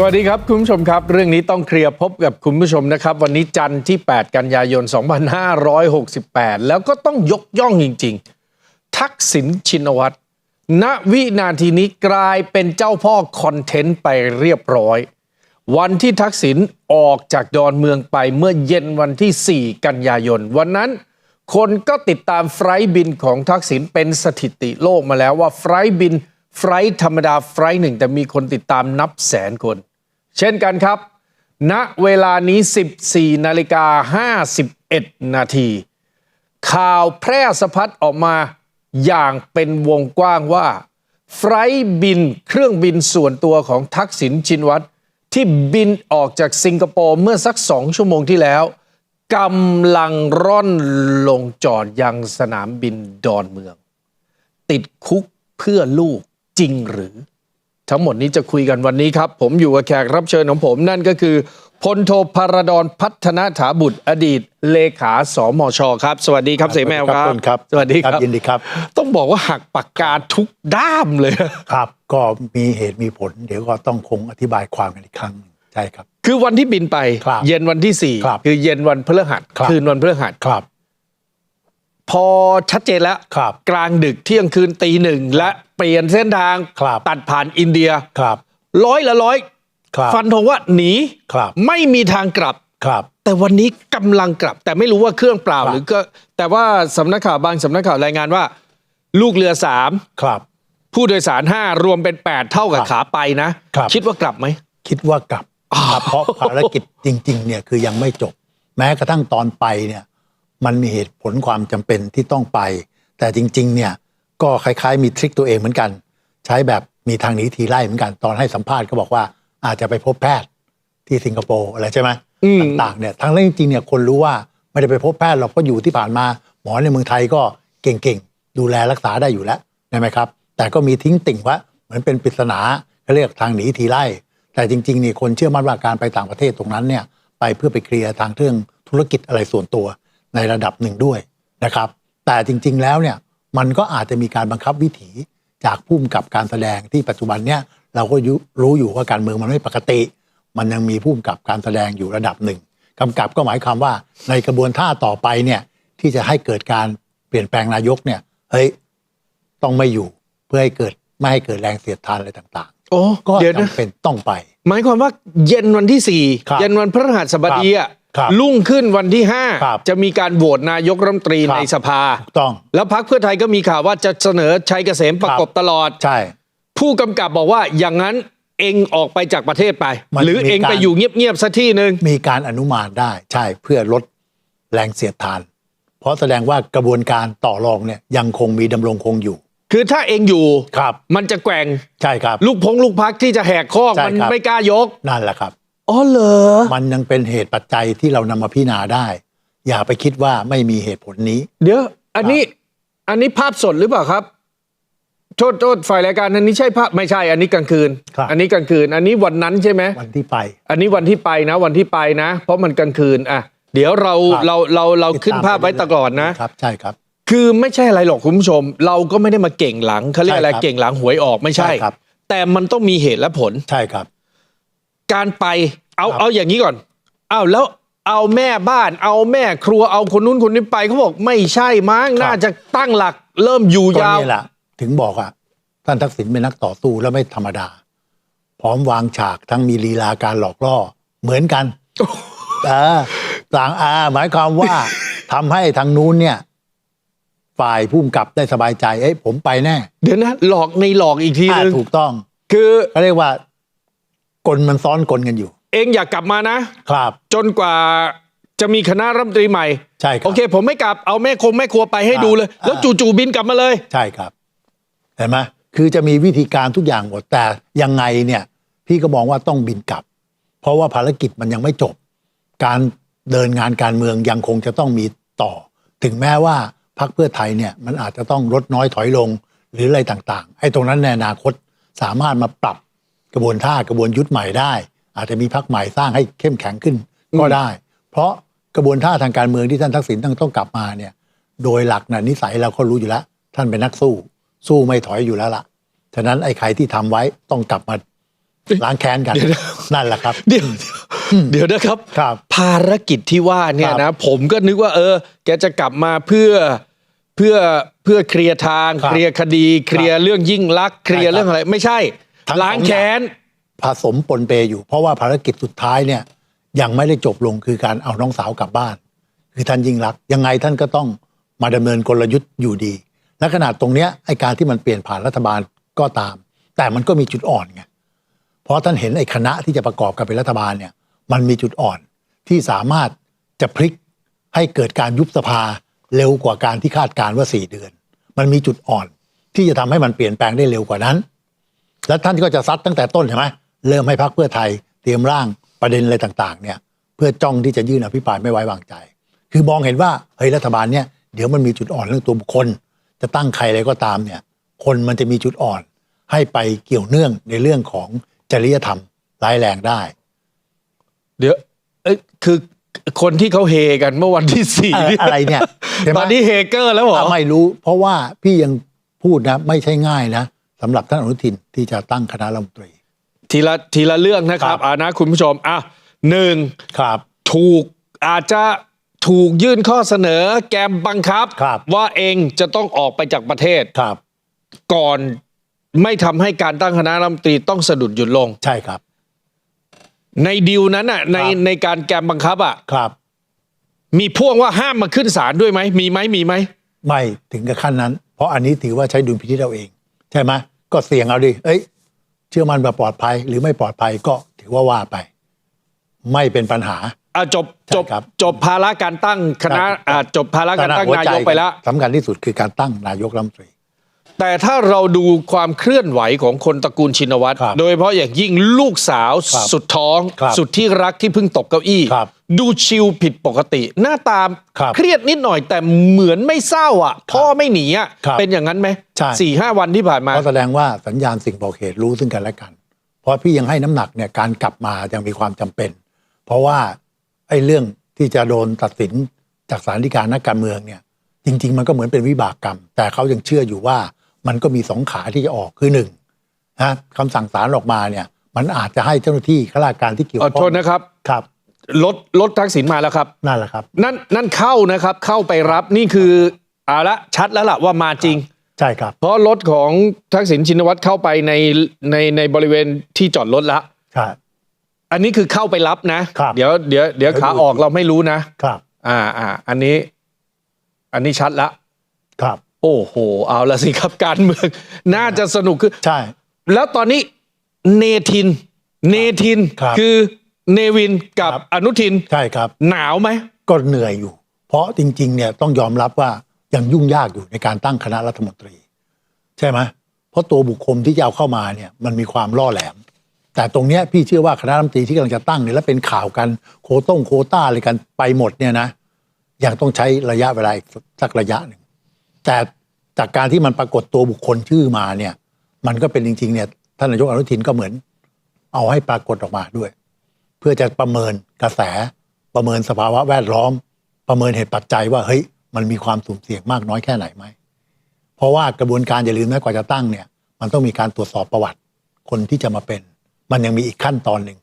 สวัสดีครับ คุณผู้ชมครับ เรื่องนี้ต้องเคลียร์พบกับคุณผู้ชมนะครับ วันนี้จันทร์ที่ 8 กันยายน 2568 แล้วก็ต้องยกย่องจริง ๆ ทักษิณชินวัตรณวินาทีนี้กลายเป็นเจ้าพ่อคอนเทนต์ไปเรียบร้อย วันที่ทักษิณออกจากดอนเมืองไปเมื่อเย็นวันที่ 4 กันยายน วันนั้นคนก็ติดตามไฟล์บินของทักษิณเป็นสถิติโลกมาแล้วว่าไฟล์บินไฟล์ธรรมดาไฟล์หนึ่งแต่มีคนติดตามนับแสนคน เช่นกันครับ ณเวลานี้ 14นาฬิกา51 นาที ข่าวแพร่สะพัดออกมาอย่างเป็นวงกว้างว่า ไฟล์บินเครื่องบินส่วนตัวของทักษิณชินวัตรที่บินออกจากสิงคโปร์เมื่อสักสองชั่วโมงที่แล้วกำลังร่อนลงจอดยังสนามบินดอนเมือง ติดคุกเพื่อลูกจริงหรือ ทั้งหมดนี้จะคุยกันวันนี้ครับ ผมอยู่กับแขกรับเชิญของผมนั่นก็คือพลโทพารดรพัฒนาถาบุตรอดีตเลขาสมชครับ สวัสดีครับเสแมวครับคุณครับ สวัสดีครับยินดีครับ ต้องบอกว่าหักปากกาทุกด้ามเลยครับ ก็มีเหตุมีผล เดี๋ยวก็ต้องคงอธิบายความกันอีกครั้งหนึ่งใช่ครับ คือวันที่บินไปครับเย็นวันที่สี่ครับคือเย็นวันพฤหัสครับคืนวันพฤหัสครับ พอชัดเจนแล้วครับกลางดึกเที่ยงคืนตีหนึ่งและเปลี่ยนเส้นทางครับตัดผ่านอินเดียครับร้อยละร้อยครับฟันธงว่าหนีครับไม่มีทางกลับครับ แต่วันนี้กำลังกลับ แต่ไม่รู้ว่าเครื่องเปล่าครับหรือก็ แต่ว่าสำนักข่าวบางสำนักข่าวรายงานว่า ลูกเรือสามครับ ผู้โดยสารห้ารวมเป็น8เท่ากับครับขาไปนะครับคิดว่ากลับไหมคิดว่ากลับครับเพราะภารกิจจริง ๆ เนี่ยคือยังไม่จบ แม้กระทั่งตอนไปเนี่ย มันมีเหตุผลความจำเป็นที่ต้องไป แต่จริงๆเนี่ยก็คล้ายๆ มีทริคตัวเองเหมือนกัน ใช้แบบมีทางหนีทีไล่เหมือนกันตอนให้สัมภาษณ์ก็บอกว่าอาจจะไปพบแพทย์ที่สิงคโปร์อะไรใช่ไหมอืมต่างๆเนี่ยทั้งเรื่องจริงๆเนี่ยคนรู้ว่าไม่ได้ไปพบแพทย์หรอกเพราะอยู่ที่ผ่านมา หมอในเมืองไทยก็เก่งๆ ดูแลรักษาได้อยู่แล้วใช่ไหมครับ แต่ก็มีทิ้งติ่งว่าเหมือนเป็นปริศนาเขาเรียกทางหนีทีไล่แต่จริงๆนี่คนเชื่อมั่นว่าการไปต่างประเทศตรงนั้นเนี่ยไปเพื่อไปเคลียร์ทางเรื่องธุรกิจอะไรส่วนตัว ในระดับหนึ่งด้วยนะครับ แต่จริงๆแล้วเนี่ยมันก็อาจจะมีการบังคับวิถีจากผู้กำกับการแสดงที่ปัจจุบันเนี่ยเราก็ยุรู้อยู่ว่าการเมืองมันไม่ปกติ มันยังมีผู้กำกับการแสดงอยู่ระดับหนึ่งกำกับก็หมายความว่าในกระบวนท่าต่อไปเนี่ยที่จะให้เกิดการเปลี่ยนแปลงนายกเนี่ยเฮ้ยต้องไม่อยู่เพื่อให้เกิดไม่ให้เกิดแรงเสียดทานอะไรต่างโอ้ๆก็เดี๋ยวนะจำเป็นต้องไป หมายความว่าเย็นวันที่สี่ครับเย็นวันพฤหัสบดีอะ ครับลุ่งขึ้นวันที่ห้าครับจะมีการโหวตนายกรัฐมนตรีครับในสภาถูกต้องแล้วพักเพื่อไทยก็มีข่าวว่าจะเสนอชัยเกษมประกบตลอด ใช่ ผู้กำกับบอกว่าอย่างนั้นเองออกไปจากประเทศไป มันหรือเองมีการ ไปอยู่เงียบๆสักที่หนึ่งมีการอนุมานได้ใช่เพื่อลดแรงเสียดทาน เพราะแสดงว่ากระบวนการต่อรองเนี่ยยังคงมีดำรงคงอยู่คือถ้าเองอยู่ ครับ มันจะแกว่ง ใช่ครับ ลูกพงลูกพักที่จะแหกคอกใช่มันครับ ไม่กล้ายก นั่นแหละครับ อ๋อเหรอ มันยังเป็นเหตุปัจจัยที่เรานำมาพิจารณาได้ อย่าไปคิดว่าไม่มีเหตุผลนี้ เดี๋ยว อันนี้ อันนี้ภาพสดหรือเปล่าครับ โทษโทษฝ่ายรายการอันนี้ใช่ภาพไม่ใช่ อันนี้กลางคืน ครับ อันนี้กลางคืน อันนี้วันนั้นใช่ไหม วันที่ไป อันนี้วันที่ไปนะ วันที่ไปนะ เพราะมันกลางคืน อะ เดี๋ยวเราครับ เราเราเราขึ้นภาพไว้ตลอดนะ ครับ ใช่ครับ คือไม่ใช่อะไรหรอกคุณผู้ชม เราก็ไม่ได้มาเก่งหลังเขาเรียกอะไรใช่ครับเก่งหลังหวยออกไม่ใช่ ใช่ครับ แต่มันต้องมีเหตุและผล ใช่ครับ การไปเอาครับเอาอย่างนี้ก่อนเอาแล้วเอาแม่บ้าน เอาแม่ครัวเอาคนนู้นคนนี้ไปเขาบอกไม่ใช่มั้งน่าจะตั้งหลักเริ่มอยู่ก็ยาวนี่แหละถึงบอกอะท่านทักษิณเป็นนักต่อสู้แล้วไม่ธรรมดา พร้อมวางฉากทั้งมีลีลาการหลอกล่อเหมือนกันเออต่างอาหมายความว่าทำให้ทางนู้นเนี่ย ฝ่ายผู้กำกับได้สบายใจเอ้ยผมไปแน่ เดี๋ยวนะ หลอกในหลอกอีกทีอ่านึงถูกต้อง คือเขาเรียกว่า กลมันซ้อนกลกันอยู่ เองอยากกลับมานะ ครับ จนกว่าจะมีคณะรัฐมนตรีใหม่ ใช่ครัโอบเค ผมไม่กลับเอาแม่คงแม่ครัวไปให้ครับดูเลย แล้วอ่าจู่ๆบินกลับมาเลย ใช่ครับ เห็นไหมคือจะมีวิธีการทุกอย่างหมด แต่ยังไงเนี่ย พี่ก็มองว่าต้องบินกลับ เพราะว่าภารกิจมันยังไม่จบ การเดินงานการเมืองยังคงจะต้องมีต่อ ถึงแม้ว่าพรรคเพื่อไทยเนี่ยมันอาจจะต้องลดน้อยถอยลงหรืออะไรต่างๆไอ้ตรงนั้นในอนาคตสามารถมาปรับ กระบวนท่ากระบวนยุทธใหม่ได้ อาจจะมีพรรคใหม่สร้างให้เข้มแข็งขึ้นก็ได้ เพราะกระบวนท่าทางการเมืองที่ท่านทักษิณต้องต้องกลับมาเนี่ย โดยหลักนะนิสัยเราก็รู้อยู่แล้ว ท่านเป็นนักสู้ สู้ไม่ถอยอยู่แล้วล่ะฉะนั้นไอ้ใครที่ทำไว้ต้องกลับมาล้างแค้นกันนั่นแหละครับ เดี๋ยวเดี๋ยวนะครับครับ ภารกิจที่ว่าเนี่ยครันะบผมก็นึกว่า เออ แกจะกลับมาเพื่อเพื่อเพื่อเคลียร์ทางครับเคลียร์คดี เคลียร์เรื่องยิ่งลักษณ์เคลียร์ใช่ครับเรื่องอะไร ไม่ใช่ ทั้งสองล้างแค้นผสมปนเปอยู่ เพราะว่าภารกิจสุดท้ายเนี่ยยังไม่ได้จบลงคือการเอาน้องสาวกลับบ้าน คือท่านยิ่งรักษณ์ยังไงท่านก็ต้องมาดำเนินกลยุทธ์อยู่ดีและขนาดตรงเนี้ยไอการที่มันเปลี่ยนผ่านรัฐบาลก็ตาม แต่มันก็มีจุดอ่อนไงเพราะท่านเห็นไอ้คณะที่จะประกอบกับเป็นรัฐบาลเนี่ยมันมีจุดอ่อนที่สามารถจะพลิกให้เกิดการยุบสภาเร็วกว่าการที่คาดการณ์ว่าสี่เดือน มันมีจุดอ่อนที่จะทำให้มันเปลี่ยนแปลงได้เร็วกว่านั้น แล้วท่านก็จะซัดตั้งแต่ต้นใช่ไหมเริ่มให้พักเพื่อไทยเตรียมร่างประเด็นอะไรต่างๆ เนี่ย เพื่อจ้องที่จะยื่นอภิปรายไม่ไว้วางใจ คือมองเห็นว่าเฮ้ยรัฐบาลเนี่ยเดี๋ยวมันมีจุดอ่อนเรื่องตัวบุคคล จะตั้งใครอะไรก็ตามเนี่ย คนมันจะมีจุดอ่อน ให้ไปเกี่ยวเนื่องในเรื่องของจริยธรรมร้ายแรงได้ เดี๋ยวเอ้ยคือคนที่เขาเฮกันเมื่อวันที่สี่เอ่ออะไรเนี่ยใช่ไหมตอนนี้เฮเกอร์แล้วเหรออะไม่รู้ เพราะว่าพี่ยังพูดนะ ไม่ใช่ง่ายนะ สำหรับท่านอนุทินที่จะตั้งคณะรัฐมนตรี ทีละทีละเรื่องนะครับครับ อ่านะคุณผู้ชมอะหนึ่งครับถูกอาจจะถูกยื่นข้อเสนอแกมบังคับครับว่าเองจะต้องออกไปจากประเทศครับ ก่อนไม่ทำให้การตั้งคณะรัฐมนตรีต้องสะดุดหยุดลงใช่ครับ ในดีลนั้นน่ะในครับในการแกมบังคับอะครับ มีพ่วงว่าห้ามมาขึ้นศาลด้วยไหมมีไหมมีไหมไม่ถึงกับขั้นนั้น เพราะอันนี้ถือว่าใช้ดุลพินิจเราเอง ใช่ไหมก็เสี่ยงเอาดิ เอ้ย เชื่อมันว่าปลอดภัยหรือไม่ปลอดภัยก็ถือว่าว่าไป ไม่เป็นปัญหา อะจบจบใช่ครับ จบภาระการตั้งคณะครับอะจบภาระการตั้งหัวนายใจกไปแล้ว สำคัญที่สุดคือการตั้งนายกรัฐมนตรี แต่ถ้าเราดูความเคลื่อนไหวของคนตระกูลชินวัตรครับโดยเฉพาะอย่างยิ่งลูกสาวครับสุดท้อง ครับสุดที่รักที่เพิ่งตกเก้าอี้ ครับดูชิลผิดปกติ หน้าตาครับเครียดนิดหน่อยแต่เหมือนไม่เศร้าอะ พ่อไม่หนีอะครับเป็นอย่างนั้นไหมใช่ สี่ห้าวันที่ผ่านมา ก็แสดงว่าสัญญาณสิ่งบอกเหตุรู้ซึ่งกันและกัน เพราะพี่ยังให้น้ำหนักเนี่ยการกลับมายังมีความจำเป็น เพราะว่าไอ้เรื่องที่จะโดนตัดสินจากศาลฎีกานักการเมืองเนี่ยจริง ๆ มันก็เหมือนเป็นวิบากกรรม แต่เขายังเชื่ออยู่ว่า มันก็มีสองขาที่จะออกคือหนึ่งนะคำสั่งศาลออกมาเนี่ย มันอาจจะให้เจ้าหน้าที่ข้าราชการที่เกี่ยวขอข้โทองษนะครับครับ รถรถทักษิณมาแล้วครับ นั่นแหละครับ นั่นนั่นเข้านะครับเข้าไปรับนี่คือเอาละชัดแล้วล่ะว่ามาจริง ใช่ครับ เพราะรถของทักษิณชินวัตรเข้าไปในในในบริเวณที่จอดรถแล้วใช่ อันนี้คือเข้าไปรับนะ ครับ เดี๋ยวเดี๋ยวเดี๋ยวเดี๋ยวขาดูออกเราไม่รู้นะ ครับ อ่าอ่าอันนี้ อันนี้ชัดละ ครับ โอ้โห เอาละสิครับการเมืองน่าจะสนุกคือใช่ แล้วตอนนี้เนทิน เนทินครับคือเนวินกับครับ อนุทิน ใช่ครับ หนาวไหม ก็เหนื่อยอยู่ เพราะจริง ๆ เนี่ยต้องยอมรับว่ายังยุ่งยากอยู่ในการตั้งคณะรัฐมนตรี ใช่ไหมเพราะตัวบุคคลที่จะเอาเข้ามาเนี่ยมันมีความล่อแหลม แต่ตรงเนี้ยพี่เชื่อว่าคณะรัฐมนตรีที่กำลังจะตั้งเนี่ยแล้วเป็นข่าวกันโคต้งโควต้าอะไรกันไปหมดเนี่ยนะยังต้องใช้ระยะเวลาอีกสักระยะหนึ่ง แต่จากการที่มันปรากฏตัวบุคคลชื่อมาเนี่ย มันก็เป็นจริงๆเนี่ยท่านนายกอนุทินก็เหมือน เอาให้ปรากฏออกมาด้วย เพื่อจะประเมินกระแสประเมินสภาวะแวดล้อม ประเมินเหตุปัจจัยว่าเฮ้ยมันมีความสุ่มเสี่ยงมากน้อยแค่ไหนไหมเพราะว่ากระบวนการอย่าลืมนะกว่าจะตั้งเนี่ย มันต้องมีการตรวจสอบประวัติคนที่จะมาเป็น มันยังมีอีกขั้นตอนหนึ่ง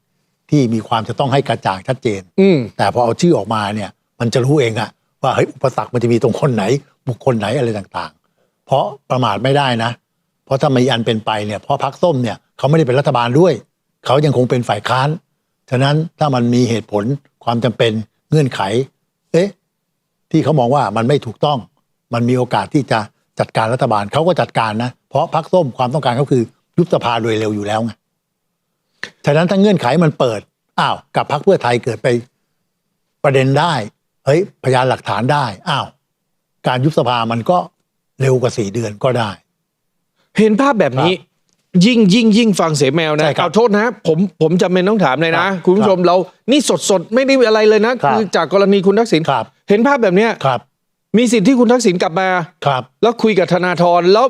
ที่มีความจะต้องให้กระจ่างชัดเจนอืมแต่พอเอาชื่อออกมาเนี่ย มันจะรู้เองอะ ว่าเฮ้ยอุปสรรคมันจะมีตรงคนไหน บุคคลไหนอะไรต่างๆ เพราะประมาทไม่ได้นะ เพราะถ้ามีอันเป็นไปเนี่ยเพราะพักส้มเนี่ยเขาไม่ได้เป็นรัฐบาลด้วย เขายังคงเป็นฝ่ายค้านฉะนั้นถ้ามันมีเหตุผลความจำเป็นเงื่อนไข เอ๊ะที่เขามองว่ามันไม่ถูกต้อง มันมีโอกาสที่จะจัดการรัฐบาลเขาก็จัดการนะ เพราะพักส้มความต้องการเขาคือยุบสภาโดยเร็วอยู่แล้วไงฉะนั้นถ้าเงื่อนไขมันเปิดอ้าวกับพักเพื่อไทยเกิดไปประเด็นได้ เฮ้ยพยานหลักฐานได้อ้าวการยุบสภามันก็เร็วกว่าสี่เดือนก็ได้ เห็นภาพแบบนี้ ยิ่งยิ่งยิ่งฟังเสียงแมวนะใช่ครับเอาโทษนะ ผมผมจำเป็นต้องถามเลยนะ ครับคุณผู้ชมเรานี่สดสดๆไม่ได้อะไรเลยนะ ครับคือจากกรณีคุณทักษิณครับ เห็นภาพแบบเนี้ยครับมีสิทธิ์ที่คุณทักษิณกลับมา ครับ แล้วคุยกับธนาธรแล้ว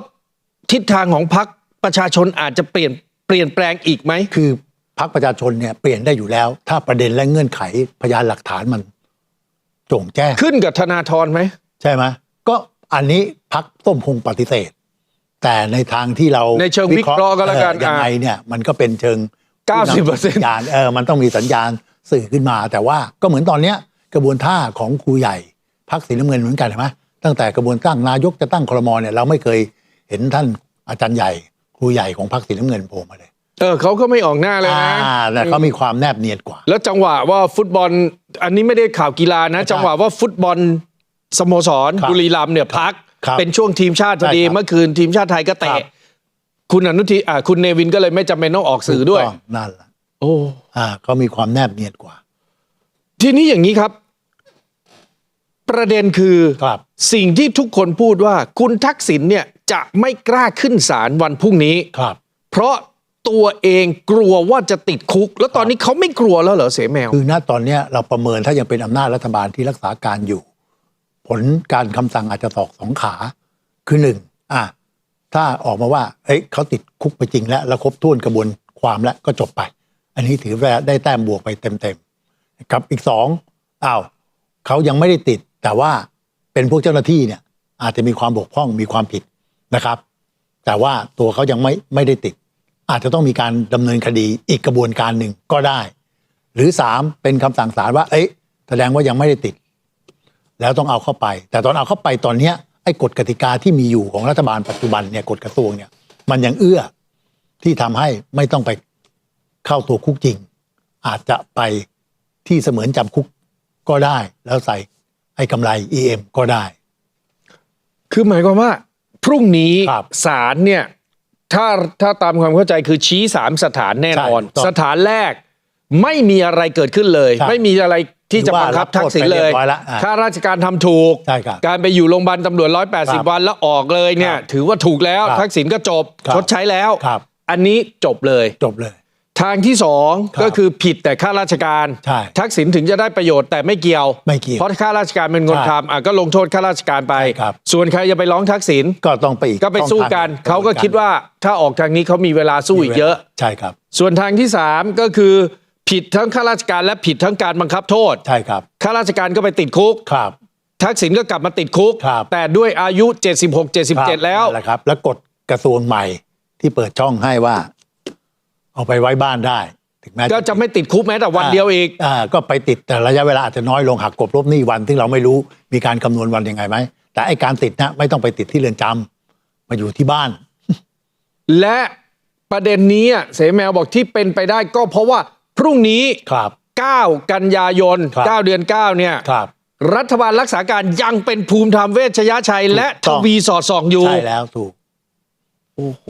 ทิศทางของพรรคประชาชนอาจจะเปลี่ยนเปลี่ยนแปลงอีกไหม คือพักประชาชนเนี่ยเปลี่ยนได้อยู่แล้ว ถ้าประเด็นและเงื่อนไขพยานหลักฐานมัน โจ่งแจ้งขึ้นกับธนาธรไหมใช่ไหมก็อันนี้พักส้มคงปฏิเสธ แต่ในทางที่เราในเชิงวิเคราะห์ก็แล้วกันเอ่อยังไงอะเนี่ย มันก็เป็นเชิง 90%สัญญาณเออมันต้องมีสัญญาณสื่อขึ้นมา แต่ว่าก็เหมือนตอนเนี้ยกระบวนท่าของครูใหญ่พักสีน้ำเงินเหมือนกันเห็นไหมตั้งแต่กระบวนตั้งนายกจะตั้งครมเนี่ยเราไม่เคยเห็นท่านอาจารย์ใหญ่ ครูใหญ่ของพักสีน้ำเงินโผล่มาเลย เออเขาก็ไม่ออกหน้าเลยอ่านะแต่เขามีความแนบเนียนกว่า แล้วจังหวะว่าฟุตบอล อันนี้ไม่ได้ข่าวกีฬานะใช่จังหวะว่าฟุตบอลสโมสรครับบุรีรัมย์เนี่ยพักครับเป็นช่วงทีมชาติพอดีใช่ครับเมื่อคืนทีมชาติไทยก็ครัเตะบคุณอนุทินอ่าคุณเนวินก็เลยไม่จำเป็นต้องออกสื่อด้วยถูกต้องนั่นแหละโอ้อ่าเขามีความแนบเนียนกว่า ทีนี้อย่างนี้ครับ ประเด็นคือครับสิ่งที่ทุกคนพูดว่า คุณทักษิณเนี่ยจะไม่กล้าขึ้นศาลวันพรุ่งนี้ครับ เพราะ ตัวเองกลัวว่าจะติดคุก แล้วตอนนี้เขาไม่กลัวแล้วเหรอเสแมว คือณตอนเนี้ยเราประเมินถ้ายังเป็นอำนาจรัฐบาลที่รักษาการอยู่ ผลการคำสั่งอาจจะสอกสองขา คือหนึ่งอะถ้าออกมาว่าเอ้ยเขาติดคุกไปจริงแล้วแล้วครบถ้วนกระบวนความแล้วก็จบไป อันนี้ถือว่าได้แต้มบวกไปเต็มๆกับอีกสองอ้าวเขายังไม่ได้ติด แต่ว่าเป็นพวกเจ้าหน้าที่เนี่ยอาจจะมีความบกพร่องมีความผิดนะครับ แต่ว่าตัวเขายังไม่ไม่ได้ติด อาจจะต้องมีการดำเนินคดีอีกกระบวนการหนึ่งก็ได้ หรือสามเป็นคำสั่งศาลว่า เอ๊ะแสดงว่ายังไม่ได้ติด แล้วต้องเอาเข้าไป แต่ตอนเอาเข้าไปตอนเนี้ยไอ้กฎกติกาที่มีอยู่ของรัฐบาลปัจจุบันเนี่ยกฎกระทรวงเนี่ย มันยังเอื้อที่ทำให้ไม่ต้องไปเข้าตัวคุกจริง อาจจะไปที่เสมือนจำคุกก็ได้ แล้วใส่ไอ้กำไร EM ก็ได้ คือหมายความว่า พรุ่งนี้ครับศาลเนี่ย ถ้าถ้าตามความเข้าใจคือชี้สามสถานแน่นอน ใช่ถูกต้องสถานแรกไม่มีอะไรเกิดขึ้นเลย ใช่ไม่มีอะไรที่จะบังคับถือว่ารับทักษิณเลยโทษไปเรียบร้อยแล้วอ่าข้าราชการทำถูก ใช่ครับการไปอยู่โรงพยาบาลตำรวจ ครับ180 วันแล้วออกเลยเนี่ย ครับถือว่าถูกแล้ว ครับทักษิณก็จบครับชดใช้แล้ว ครับ อันนี้จบเลย จบเลย ทางที่สองครับก็คือผิดแต่ข้าราชการ ใช่ทักษิณถึงจะได้ประโยชน์แต่ไม่เกี่ยว ไม่เกี่ยวเพราะข้าราชการเป็นคนใช่ทำอะก็ลงโทษข้าราชการไป ใช่ครับ ส่วนใครจะไปร้องทักษิณก็ต้องไปอีกก็ไปสู้กันช่องทงเขาก็คิดว่าถ้าออกทางนี้เขามีเวลาสู้อีกเยอะ ใช่ครับ ส่วนทางที่สามก็คือ ผิดทั้งข้าราชการและผิดทั้งการบังคับโทษใช่ครับ ข้าราชการก็ไปติดคุก ครับ ทักษิณก็กลับมาติดคุก ครับ แต่ด้วยอายุ 76 77 แล้ว นั่นแหละครับ แล้วกฎกระทรวงใหม่ที่เปิดช่องให้ว่า เอาไปไว้บ้านได้ ถึงแม้ก็จะไม่ติดคุกแม้แต่วันเดียวอีกอ่าก็ไปติดแต่ระยะเวลาอาจจะน้อยลงหักกบลบหนี้วันที่เราไม่รู้มีการคำนวณวันยังไงไหมแต่ไอการติดนะไม่ต้องไปติดที่เรือนจำมาอยู่ที่บ้าน และประเด็นนี้อะเสแมวบอกที่เป็นไปได้ก็เพราะว่าพรุ่งนี้ครับ 9 กันยายนครับ9เดือน 9 เนี่ยครับรัฐบาลรักษาการยังเป็นภูมิธรรมเวชยชัย และถูทกต้องวีสอดส่องอยู่ ใช่แล้วถูก โอ้โห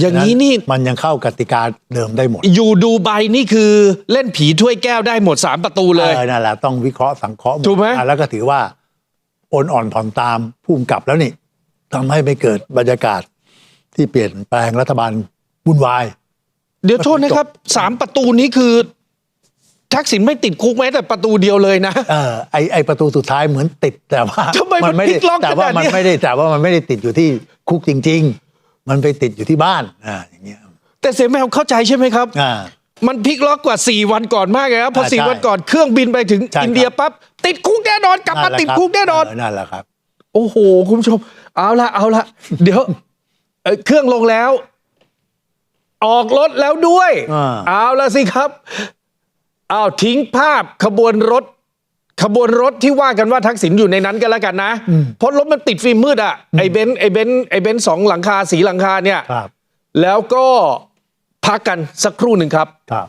อย่างนี้นี่มันยังเข้ากติกาเดิมได้หมด อยู่ดูไบนี่คือเล่นผีถ้วยแก้วได้หมด 3 ประตูเลยออนั่นแหละต้องวิเคราะห์สังเคราะห์ดถูกไหมอะแล้วก็ถือว่าโอนอ่อนผ่อนตามผู้กำกับแล้วนี่ทำให้ไม่เกิดบรรยากาศที่เปลี่ยนแปลงรัฐบาลวุ่นวาย เดี๋ยวโทษนะครับสามประตูนี้คือ ทักษิณไม่ติดคุกแม้แต่ประตูเดียวเลยนะเออไอไอประตูสุดท้ายเหมือนติดแต่ว่าทำไมมันไม่พลิได้กล็อกแต่ว่าขนาดมันเนี้ยไม่ได้แต่ว่ามันไม่ได้ติดอยู่ที่คุกจริง ๆ มันไปติดอยู่ที่บ้านอ่าอย่างเงี้ยแต่เสแมวเข้าใจใช่ไหมครับ อ่า มันพลิกล็อกกว่า 4 วันก่อนมากเลยครับพออ่าสี่ใช่วันก่อนเครื่องบินไปถึงใช่ครับ อินเดียปั๊บติดคุกแน่นอนกลับมาแหละติดรับคุกแน่นอน เนั่นแหละครับ โอ้โห คุณผู้ชม เอาละเอาละเดี๋ยวเอ่อเครื่องลงแล้ว ออกรถแล้วด้วย อ่า เอาละสิครับ เอาทิ้งภาพขบวนรถ ขบวนรถที่ว่ากันว่าทักษิณอยู่ในนั้นกันแล้วกันนะ เพราะรถมันติดฟิล์มมืดอะไอ้เบนซ์ไอ้เบนซ์ไอ้เบนซ์สองหลังคาสีหลังคาเนี่ยครับแล้วก็พักกันสักครู่หนึ่งครับครับ